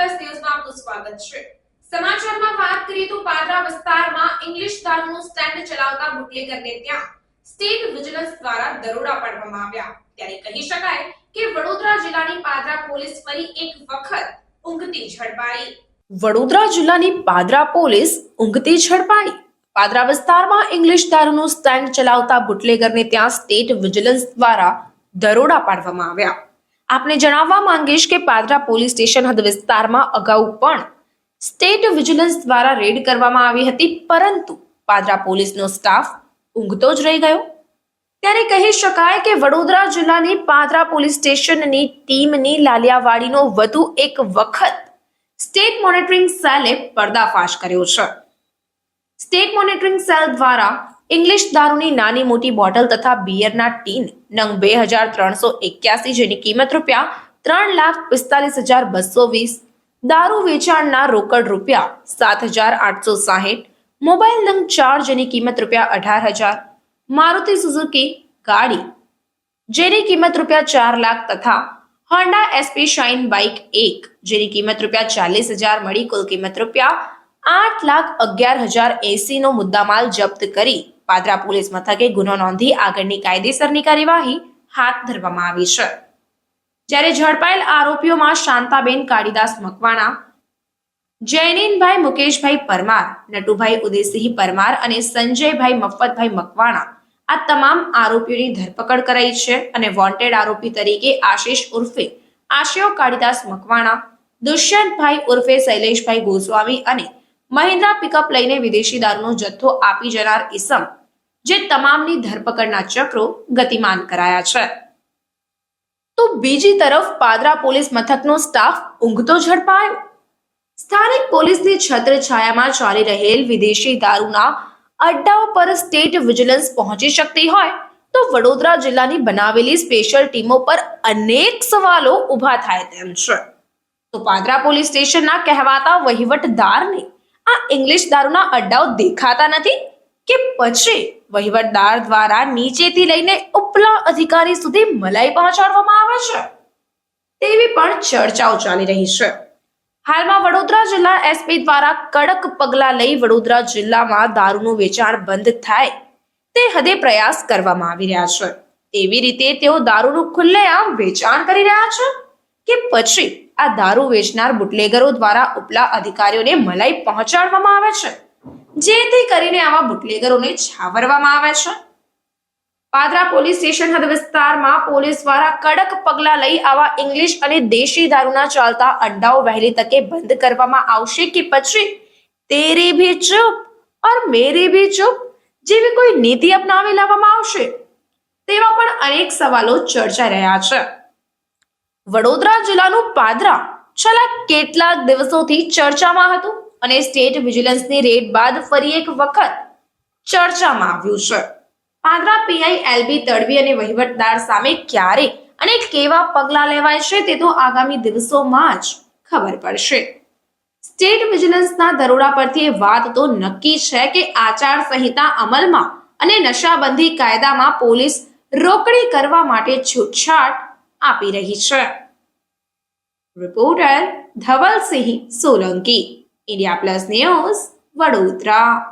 સ્વાગત છે. સમાચારમાં વાત કરીએ તો પાદરા વિસ્તારમાં ઇંગ્લિશ દારૂનું સ્ટેન્ડ ચલાવતા બુટલેગરને ત્યાં સ્ટેટ વિજિલન્સ દ્વારા દરોડા પાડવામાં આવ્યા. ત્યારે કહી શકાય કે વડોદરા જિલ્લાની પાદરા પોલીસ ફરી એક વખત ઊંઘતી ઝડપાઈ. વડોદરા જિલ્લાની પાદરા પોલીસ ઊંઘતી ઝડપાઈ. પાદરા વિસ્તારમાં ઇંગ્લિશ દારૂનું સ્ટેન્ડ ચલાવતા બુટલેગરને ત્યાં સ્ટેટ વિજિલન્સ દ્વારા દરોડા પાડવામાં આવ્યા. આપને જણાવવા માંગીશ કે પાદરા પોલીસ સ્ટેશન હદ વિસ્તારમાં અગાઉ પણ સ્ટેટ વિજિલન્સ દ્વારા રેડ કરવામાં આવી હતી, પરંતુ પાદરા પોલીસનો સ્ટાફ ઊંઘતો જ રહી ગયો. ત્યારે કહી શકાય કે વડોદરા જિલ્લાની પાદરા પોલીસ સ્ટેશનની ટીમની લાલિયાવાડીનો વધુ એક વખત સ્ટેટ મોનિટરિંગ સેલે પર્દાફાશ કર્યો છે. સ્ટેટ મોનિટરિંગ સેલ દ્વારા ઇંગ્લિશ દારૂની નાની મોટી બોટલ તથા બિયરના ટીન નંગ બે હજાર ત્રણસો એક્યાસી જેની કિંમત રૂપિયા ત્રણ લાખ પિસ્તાલીસ હજાર બસો વીસ. દારૂ વેચાણના રોકડ રૂપિયા સાત હજાર આઠસો સાહીઠ. મોબાઈલ નંગ ચાર જેની કિંમત રૂપિયા અઢાર હજાર. મારુતિ સુઝુકી ગાડી જેની કિંમત રૂપિયા ચાર લાખ તથા હોન્ડા એસપી શાઇન બાઇક એક જેની કિંમત રૂપિયા ચાલીસ હજાર મળી કુલ કિંમત રૂપિયા આઠ લાખ અગિયાર હજાર એસી નો મુદ્દામાલ જપ્ત કરી પાદરા પોલીસ મથકે ગુનો નોંધી આગળની કાયદેસરની કાર્યવાહી હાથ ધરવામાં આવી છે. જ્યારે ઝડપાયેલ આરોપીઓમાં શાંતાબેન, કાળીદાસ મકવાણા જૈનીનભાઈ મુકેશભાઈ પરમાર, નટુભાઈ ઉદયસિંહ પરમાર અને સંજયભાઈ મફતભાઈ મકવાણા આ તમામ આરોપીઓની ધરપકડ કરાઈ છે અને વોન્ટેડ આરોપી તરીકે આશિષ ઉર્ફે આશયો કાળીદાસ મકવાણા, દુષ્યંતભાઈ ઉર્ફે શૈલેષભાઈ ગોસ્વામી અને મહિન્દ્રા પિકઅપ લઈને વિદેશી દારૂનો જથ્થો આપી જનાર ઇસમ જે તમામની ધરપકડના ચક્રો ગતિમાન કરાયા છે. તો બીજી તરફ પાદરા પોલીસ મથકનો સ્ટાફ ઊંઘતો ઝડપાયો. સ્થાનિક પોલીસની છત્રછાયામાં ચાલી રહેલ વિદેશી દારૂના અડ્ડાઓ પર સ્ટેટ વિજિલન્સ પહોંચી શકતી હોય તો વડોદરા જિલ્લાની બનાવેલી સ્પેશિયલ ટીમો પર અનેક સવાલો ઊભા થાય તેમ છે. તો પાદરા પોલીસ સ્ટેશનના કહેવાતા વહીવટદારને આ ઇંગ્લિશ દારૂના અડ્ડાઓ દેખાતા નથી? કે પછી વહીવટદાર દ્વારા નીચેથી લઈને ઉપલા અધિકારી સુધી મલાઈ પહોંચાડવામાં આવે છે? તેવી પણ ચર્ચાઓ ચાલી રહી છે. હાલમાં વડોદરા જિલ્લા એસપી દ્વારા કડક પગલાં લઈ વડોદરા જિલ્લામાં દારૂનું વેચાણ બંધ થાય. તે હદે પ્રયાસ કરવામાં આવી રહ્યા છે. એવી રીતે તેઓ દારૂનું ખુલ્લેઆમ વેચાણ કરી રહ્યા છે કે પછી આ દારૂ વેચનાર બુટલેગરો દ્વારા ઉપલા અધિકારીઓને મલાઈ પહોંચાડવામાં આવે છે? જેથી કરીને આવા બુટલેગરોને છાવરવામાં આવે છે. પાદરા પોલીસ સ્ટેશન હદ વિસ્તારમાં પોલીસ દ્વારા કડક પગલાં લઈ આવા ઇંગ્લિશ અને દેશી દારૂના ચાલતા અડ્ડાઓ વહેલી તકે બંધ કરવામાં આવશે કે પછી તેરી ભી ચૂપ ઓર મેરી ભી ચૂપ જેવી કોઈ નીતિ અપનાવી લાવવામાં આવશે? તેવા પણ અનેક સવાલો ચર્ચાઈ રહ્યા છે. વડોદરા જિલ્લાનું પાદરા છેલ્લા કેટલાક દિવસોથી ચર્ચામાં હતું. અને સ્ટેટ વિજિલન્સની રેડ બાદ ફરી એક વખત ચર્ચામાં આવ્યું છે. પાદરા પીઆઈ એલબી તડવી અને વહીવટદાર સામે ક્યારે અને કેવા પગલાં લેવાય છે તે તો આગામી દિવસોમાં જ ખબર પડશે. સ્ટેટ વિજિલન્સના દરોડા પરથી વાત તો નક્કી છે કે આચાર સંહિતા અમલમાં અને નશાબંધી કાયદામાં પોલીસ રોકડી કરવા માટે છૂટછાટ આપી રહી છે. Reporter Dhavalsinh Solanki. India plus news Vadodara.